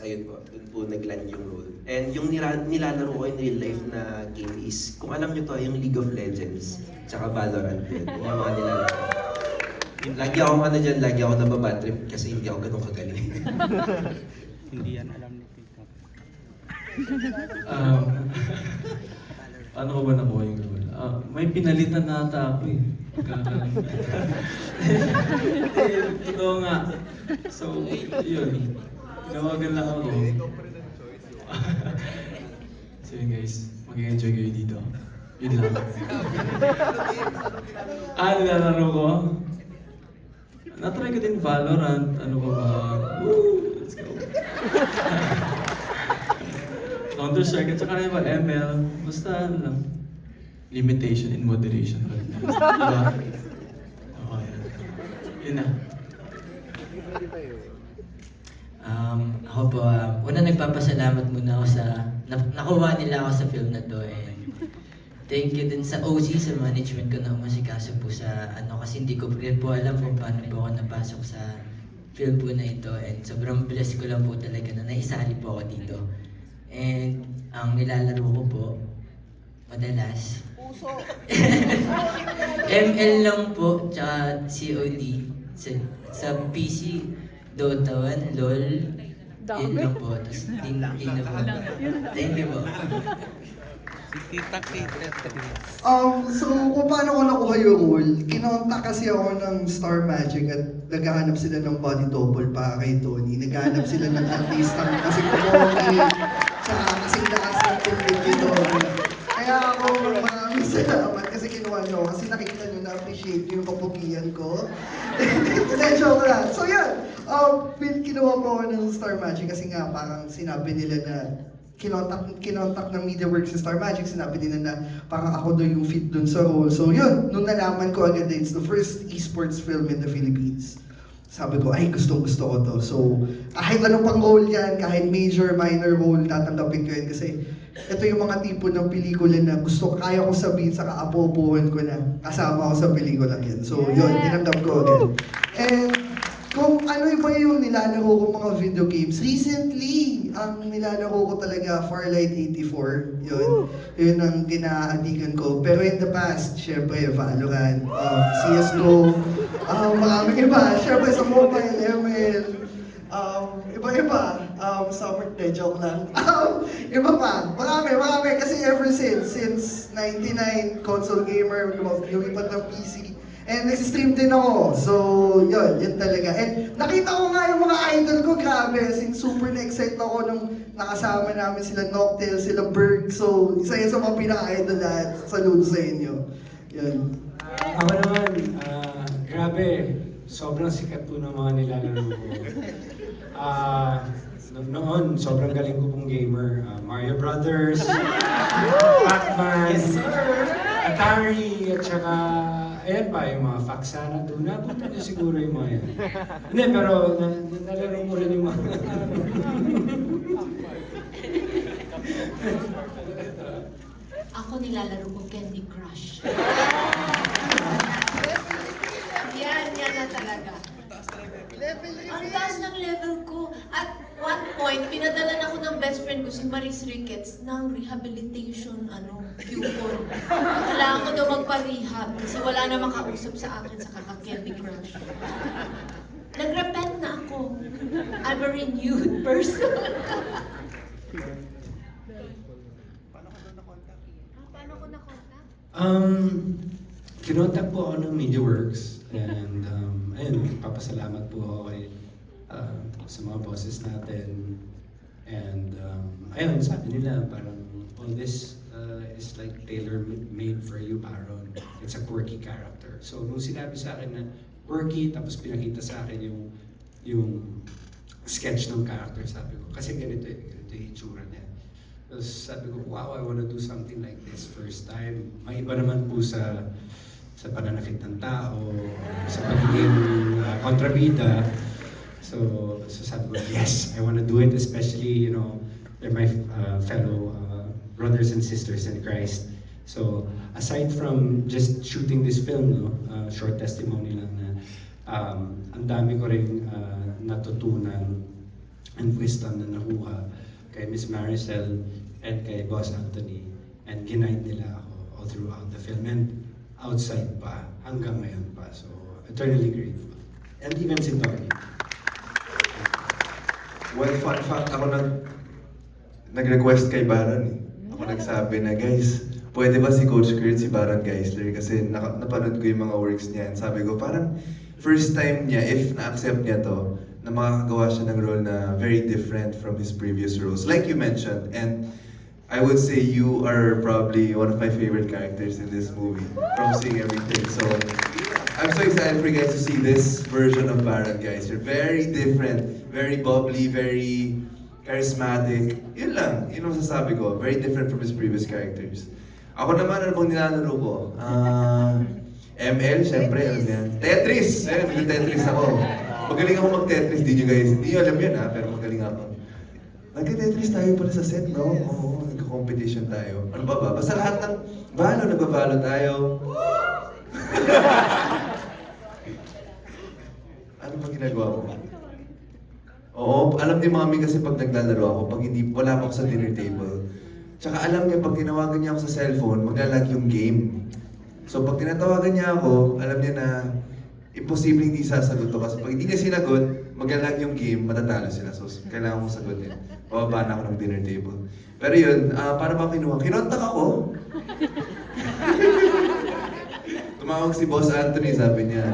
ayun po, dun po nagland yung role. And yung nila, nilalaro ko in real life na game is, kung alam nyo to, yung League of Legends, tsaka Valorant din. Yung mga nilalaro. ko. Lagi ako ano dyan, lagi ako nababad trip kasi hindi ako ganun kagaling. Hindi yan alam ni Tito. Um, paano ko ba nakuha yung role? Ah, may pinalitan na ata ako eh. Kaka- eh, totoo nga. So, yun. Tinawagan lang ako. so yun guys, mag-enjoy kayo dito. Yun lang. ah, nilalaro ko? Natry ko din Valorant. Ano ko ba? Woo! Let's go. Counter Strike at saka yung ML. Basta ano lang. Limitation in moderation. diba? Okay. Yun na. Um, ako po, ah, una nagpapasalamat muna ako sa, na, nakuha nila ako sa film na to and thank you din sa OC, sa management ko na umasikaso po sa ano kasi hindi ko rin po alam kung paano po ako napasok sa film po na ito and sobrang blessed ko lang po talaga na naisali po ako dito. And ang nilalaro ko po, madalas, ML lang po, tsaka COD. Sa, sa PC, Dota 1, LOL, yun lang po. Tapos, din, din na po. Thank you po. Si Tita Kate. Um, so, kung paano ko nakuha yung role, kinontak kasi ako ng Star Magic at naghahanap sila ng body double para kay Tony. Naghahanap sila ng artista kasi kumoki, tsaka kasi lakas ng tubig kay Tony. Kaya ako, maraming salamat kasi kinuha niyo ako kasi nakita niyo na-appreciate niyo yung kapugian ko. Hindi, joke lang. So, yun. Um, kinuha ko ako ng Star Magic kasi nga parang sinabi nila na kinontak, kinontak ng MediaWorks si Star Magic, sinabi nila na parang ako daw yung fit dun sa role. So yun, nung nalaman ko agad it's the first esports film in the Philippines. Sabi ko, ay gustong gusto ko to. So, kahit anong pang role yan, kahit major, minor role, tatanggapin ko yan. Kasi ito yung mga tipo ng pelikula na gusto, kaya ko sabihin sa kaapopuhan ko na kasama ako sa pelikula yan. So, yun, tinanggap ko agad. And ano ba yung nilalaro ko mga video games, recently, ang nilalaro ko talaga Farlight 84. Yun. Yun ang ginaadikan ko. Pero in the past, syempre, Valorant, um, CSGO, um, maraming iba. Syempre sa mobile, ML, um, iba-iba. Um, summer, de, joke lang. Um, iba pa. Marami, marami. Kasi ever since, since 99, console gamer, lumipat ng PC, And nag-stream din ako. So, yun, yun talaga. And nakita ko nga yung mga idol ko, grabe. As in, super na-excite ako nung nakasama namin sila Noctil, sila Berg. So, isa yun sa mga pinaka-idol lahat. Saludo sa inyo. Yun. Ah, ako naman, ah, grabe, sobrang sikat po ng mga nilalaro ko. Ah, no- noon, sobrang galing ko pong gamer. Ah, Mario Brothers, Pac-Man, Atari, at saka, ayan pa, yung mga Faxana doon. Nabutan niyo siguro yung mga yan. Hindi, pero na, na- nalaro mo rin yung mga... Ako nilalaro ko Candy Crush. yan, yan na talaga. Ang taas ng level ko. At one point, pinadalan ako ng best friend ko, si Ricketts, ng rehabilitation, ano, coupon. Kailangan ko daw magpa-rehab kasi wala na makausap sa akin sa kaka-Candy Crush. Nag-repent na ako. I'm a renewed person. Paano ko na-contact? Um, kinontak po ako ng MediaWorks and um, ayun, papasalamat po ako kay uh, sa mga bosses natin and um, ayun, sabi nila parang all this uh, is like tailor-made for you, Aaron. It's a quirky character. So nung sinabi sa akin na quirky, tapos pinakita sa akin yung yung sketch ng character, sabi ko, kasi ganito, eh, ganito yung itsura niya. Tapos sabi ko, wow, I wanna do something like this first time. May iba naman po sa sa pananakit ng tao, sa pagiging uh, kontrabida. So, so sabi ko, yes, I wanna do it, especially, you know, they're my uh, fellow uh, brothers and sisters in Christ. So, aside from just shooting this film, no, uh, short testimony lang na um, ang dami ko rin uh, natutunan and wisdom na nakuha kay Miss Maricel and kay Boss Anthony and ginight nila ako all throughout the film and outside pa hanggang ngayon pa. So eternally grateful. And even si Tony Well, fun fact, ako nag, nag-request kay Baron eh. Ako nagsabi na, guys, pwede ba si Coach Kurt si Baron Geisler? Kasi naka, napanood ko yung mga works niya. And sabi ko, parang first time niya, if na-accept niya to, na makakagawa siya ng role na very different from his previous roles. Like you mentioned, and I would say you are probably one of my favorite characters in this movie from seeing everything. So I'm so excited for you guys to see this version of Baron, guys. You're very different, very bubbly, very charismatic. Yun lang, yun ang masasabi ko. Very different from his previous characters. Ako naman, ano bang nilalaro ko? Ah, ML, syempre, alam yan. Tetris! Eh, Tetris ako. Magaling ako mag-Tetris, di nyo guys. Hindi alam yun ha, pero magaling ako. Nagka-Tetris tayo pala sa set, no? Oo, nagka-competition tayo. Ano ba ba? Basta lahat ng Valo, nagba-Valo tayo. Ano ba ginagawa mo? Oo, alam ni mami kasi pag naglalaro ako, pag hindi, wala ako sa dinner table. Tsaka alam niya, pag tinawagan niya ako sa cellphone, maglalag yung game. So pag tinatawagan niya ako, alam niya na imposible hindi sasagot to kasi pag hindi niya sinagot, maglalag yung game, matatalo sila. So kailangan ko sagutin. Bababa na ako ng dinner table. Pero yun, ah paano ba kinuha? Kinontak ako. Tumawag si Boss Anthony, sabi niya,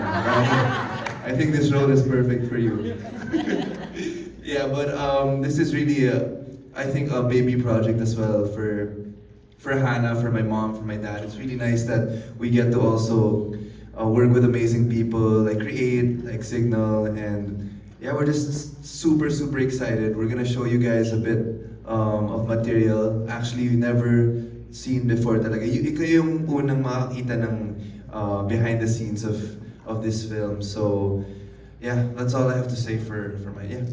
I think this role is perfect for you. yeah, but um, this is really, a, I think, a baby project as well for for Hannah, for my mom, for my dad. It's really nice that we get to also uh, work with amazing people, like Create, like Signal, and yeah, we're just super, super excited. We're gonna show you guys a bit um, of material. Actually, you never seen before talaga. Y- ikaw yung unang makakita ng uh, behind the scenes of of this film. So, yeah, that's all I have to say for for my yeah.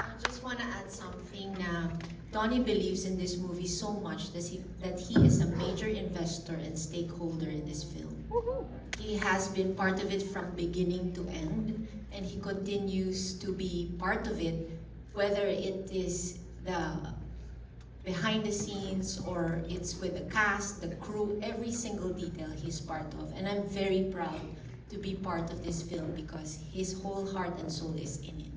I just want to add something na Donnie believes in this movie so much that he, that he is a major investor and stakeholder in this film. He has been part of it from beginning to end, and he continues to be part of it, whether it is the behind the scenes or it's with the cast, the crew, every single detail he's part of. And I'm very proud to be part of this film because his whole heart and soul is in it.